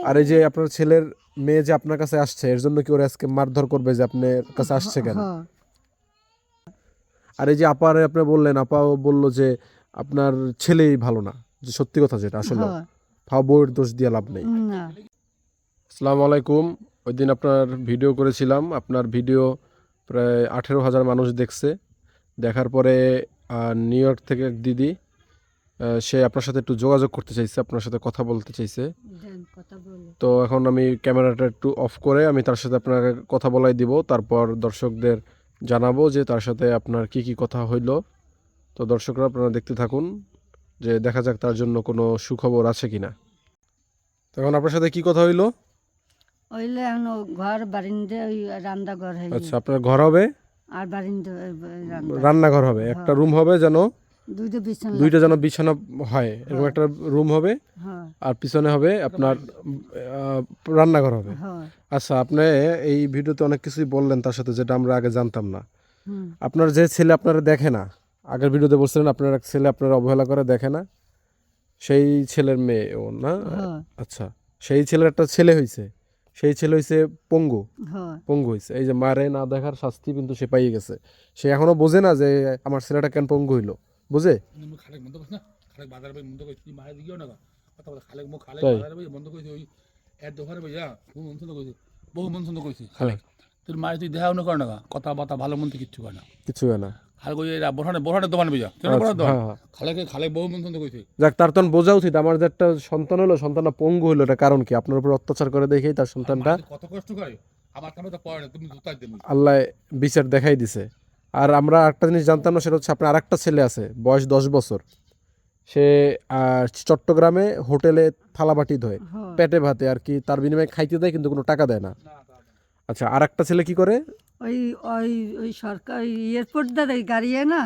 আর এই যে আপনার ছেলের মেয়ে যে আপনার কাছে আসছে এর জন্য কি ওরা আজকে মারধর করবে যে আপনার কাছে আসছে কেন? হ্যাঁ। আর এই যে আপারে আপনি বললেন আপাও বলল যে আপনার ছেলেই ভালো না যে সত্যি কথা যেটা আসলে। হ্যাঁ। ফাও বউয়ের দোষ দিয়ে লাভ নেই। আসসালামু আলাইকুম। ওই দিন আপনার ভিডিও করেছিলাম আপনার ভিডিও প্রায় আঠেরো হাজার মানুষ দেখছে। দেখার পরে আহ, নিউ ইয়র্ক থেকে এক দিদি সে আপনার সাথে একটু যোগাযোগ করতে চাইছে আপনার সাথে কথা বলতে চাইছে। তো এখন আমি ক্যামেরাটা একটু অফ করে আমি তার সাথে আপনাকে কথা বলাই দিব তারপর দর্শকদের জানাব যে তার সাথে আপনার কি কি কথা হইল। তো দর্শকরা আপনারা দেখতে থাকুন যে দেখা যাক তার জন্য কোনো সুখবর আছে কিনা। তখন আপনার সাথে কি কথা হইল? এখন ঘর বারিন্দে ওই রান্না ঘর আচ্ছা আপনার ঘর হবে? আর বারিন্দে রান্না রান্নাঘর। হবে একটা রুম হবে যেন দুইটা যেন বিছানা হয় এরকম একটা রুম হবে হ্যাঁ। আর পিছনে হবে আপনার রান্নাঘর হবে। হ্যাঁ। আচ্ছা আপনি এই ভিডিওতে অনেক কিছুই বললেন তার সাথে যেটা আমরা আগে জানতাম না। আপনার যে ছেলে আপনারা দেখে না আগের ভিডিওতে বলছিলেন আপনার এক ছেলে আপনারা অবহেলা করে দেখে না সেই ছেলের মেয়ে ও না? হ্যাঁ। আচ্ছা সেই ছেলের একটা ছেলে হয়েছে সেই ছেলে হয়েছে পঙ্গু। হ্যাঁ। পঙ্গু হয়েছে এই যে মারে না দেখার শাস্তি কিন্তু সে পাইয়ে গেছে। সে এখনও বোঝে না যে আমার ছেলেটা কেন পঙ্গু হইল। বোঝে মন হ্যাঁ। খালেক। তোর মায়ের তুই দেখাও না কর না কথা বার্তা ভালো মন্দ কিচ্ছু করে না। কিছু হয় না। আচ্ছা, হ্যাঁ, যাক তার তখন বোঝা উচিত আমার যে একটা সন্তান হলো সন্তানটা পঙ্গু হলো এটা কারণ কি? আপনার উপর অত্যাচার করে দেখেই তার সন্তানটা কত কষ্ট করে আমার তুমি আল্লাহ বিচার দেখাই দিছে। আর আমরা একটা জিনিস জানতাম না সেটা হচ্ছে আপনার আরেকটা ছেলে আছে বয়স দশ বছর। সে চট্টগ্রামে হোটেলে থালাবাটি ধোয় হ্যাঁ। পেটে ভাতে আর কি তার বিনিময়ে খাইতে দেয় কিন্তু কোনো টাকা দেয় না। আচ্ছা আর একটা ছেলে কি করে? ওই ওই ওই সরকার এয়ারপোর্ট দাদা গাড়ি না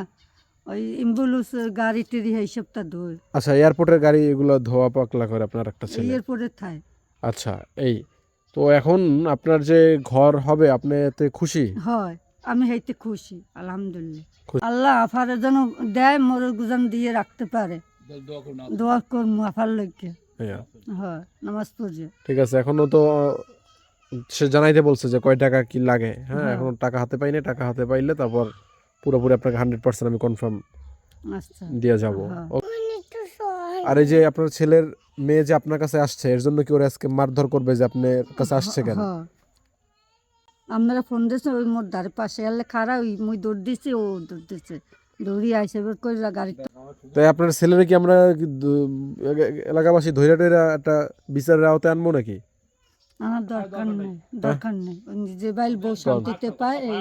ওই অ্যাম্বুলেন্স গাড়ি টেরি এইসবটা ধোয়। আচ্ছা এয়ারপোর্টের গাড়ি এগুলো ধোয়া পাকলা করে আপনার একটা ছেলে। এয়ারপোর্টে থায়। আচ্ছা এই তো এখন আপনার যে ঘর হবে আপনি এতে খুশি? হয়। আমি হইতে খুশি আলহামদুলিল্লাহ। আল্লাহ আফারের যেন দেয় মোর গুজান দিয়ে রাখতে পারে। দোয়া করব আফার লোককে হ্যাঁ। হয় নামাজ পড়ছে ঠিক আছে এখনও তো সে জানাইতে বলছে যে কয় টাকা কি লাগে। হ্যাঁ হ্যাঁ। এখনও টাকা হাতে পাইনি টাকা হাতে পাইলে তারপর পুরোপুরি আপনাকে হান্ড্রেড পার্সেন্ট আমি কনফার্ম আচ্ছা। দিয়ে যাব। হ্যাঁ। আর এই যে আপনার ছেলের মেয়ে যে আপনার কাছে আসছে এর জন্য কি ওরা আজকে মারধর করবে যে আপনার কাছে আসছে কেন? হ্যাঁ। আপনারা ফোন দিয়েছে ওই মোর ধারে পাশে এলে খারা ওই মুই দৌড় দিছি ও দৌড় দিছে দৌড়ি আইসে বের করে গাড়ি তাই আপনার ছেলের কি আমরা এলাকাবাসী ধৈরা টৈরা একটা বিচারের আওতায় আনব নাকি? আমার দরকার নেই দরকার নেই। যে বাইল বউ শান্তিতে পায় এই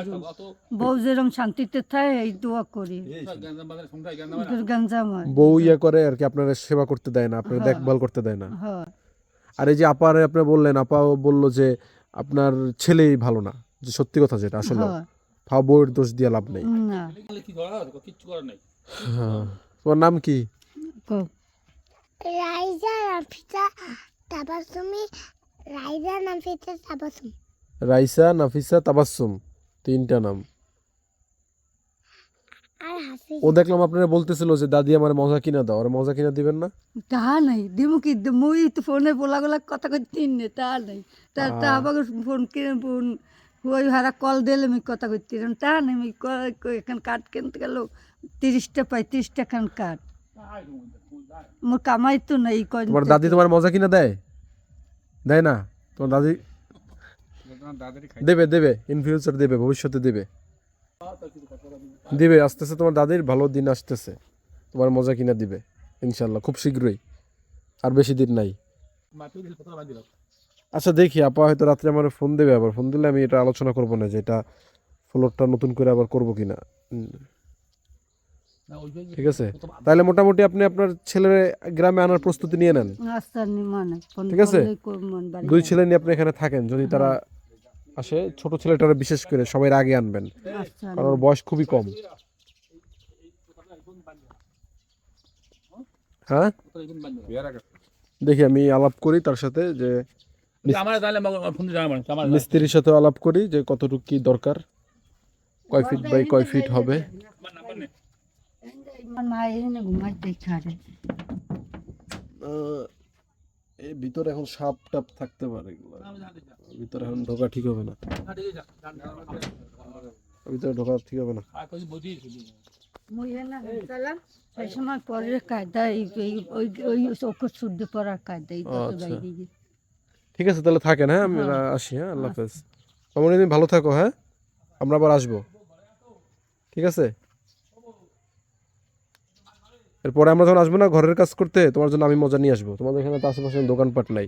বউ যেরকম শান্তিতে থাকে এই দোয়া করি। গঞ্জাম হয় বউ ইয়া করে আর কি আপনার সেবা করতে দেয় না আপনার দেখভাল করতে দেয় না। আর এই যে আপারে আপনি বললেন আপাও বলল যে আপনার ছেলেই ভালো না যে সত্যি কথা যেটা আসলে হয়। ফাও বউয়ের দোষ দিয়ে লাভ নেই। কি করা নাই। হ্যাঁ। তোমার নাম কি। রাইজা নাফিসা তাবাসুমি। রাইজা নাফিসা তাবাসুম। রাইসা নাফিসা তাবাসুম তিনটা নাম। ও দেখলাম আপনারা বলতেছিল যে দাদি আমার মজা কিনা দাও। আর মজা কিনা দিবেন না? তাহা নাই দিমু কি? দি- মুই তো ফোনে বলা গলা কথা কই তিন নে তা নাই। তা তা আবার ফোন কিনে ফোন ওই হারা কল দিলে আমি কথা কইতে তা নাই আমি ক- ক- এখন কাঠ কিনতে গেল তিরিশটা পাই তিরিশ টাকার কাঠ। মোর কামাই তো নাই কয় তোমার দাদি তোমার মজা কিনা দেয়? দেয় না? তোমার দাদি দেবে দেবে ইন ফিউচার দেবে ভবিষ্যতে দেবে। দিবে আস্তে আস্তে তোমার দাদির ভালো দিন আসতেছে। তোমার মজা কিনা দিবে ইনশাল্লাহ খুব শীঘ্রই। আর বেশি দিন নাই। আচ্ছা দেখি আপা হয়তো রাত্রে আমার ফোন দেবে আবার। ফোন দিলে আমি এটা আলোচনা করব না যে এটা ফ্লোরটা নতুন করে আবার করব কিনা। ঠিক আছে? তাহলে মোটামুটি আপনি আপনার ছেলের গ্রামে আনার প্রস্তুতি নিয়ে নেন। মানে ঠিক আছে? দুই ছেলে নিয়ে আপনি এখানে থাকেন। যদি তারা আসে। ছোট ছেলেটারা বিশেষ করে সবাই আগে আনবেন আচ্ছা। কারণ ওর বয়স খুবই কম। হ্যাঁ? দেখি আমি আলাপ করি তার সাথে যে মিস্ত্রির সাথে আলাপ করি যে কতটুকু কি দরকার কয় ফিট বাই কয় ফিট হবে। আমার মা এনে ঘুমাইতে ছাড়ে এই ভিতরে এখন সাপ টাপ থাকতে পারে এগুলো। ভিতরে এখন ঢোকা ঠিক হবে না। আছে ভিতরে ঢোকা ঠিক হবে না। সেই সময় পরের কায়দা এই এই- ওই ওই চোখে শুদ্ধ পড়ার কায়দা এই ও, তত আচ্ছা। ঠিক আছে তাহলে থাকেন হ্যাঁ আমি হ্যাঁ। আসি হ্যাঁ আল্লাহ হাফেজ। তুমি ভালো থাকো হ্যাঁ। আমরা আবার আসব। ঠিক আছে? এরপরে আমরা যখন আসব না ঘরের কাজ করতে, তোমার জন্য আমি মজা নিয়ে আসব। তোমাদের এখানে তো আশেপাশে দোকানপাট নাই।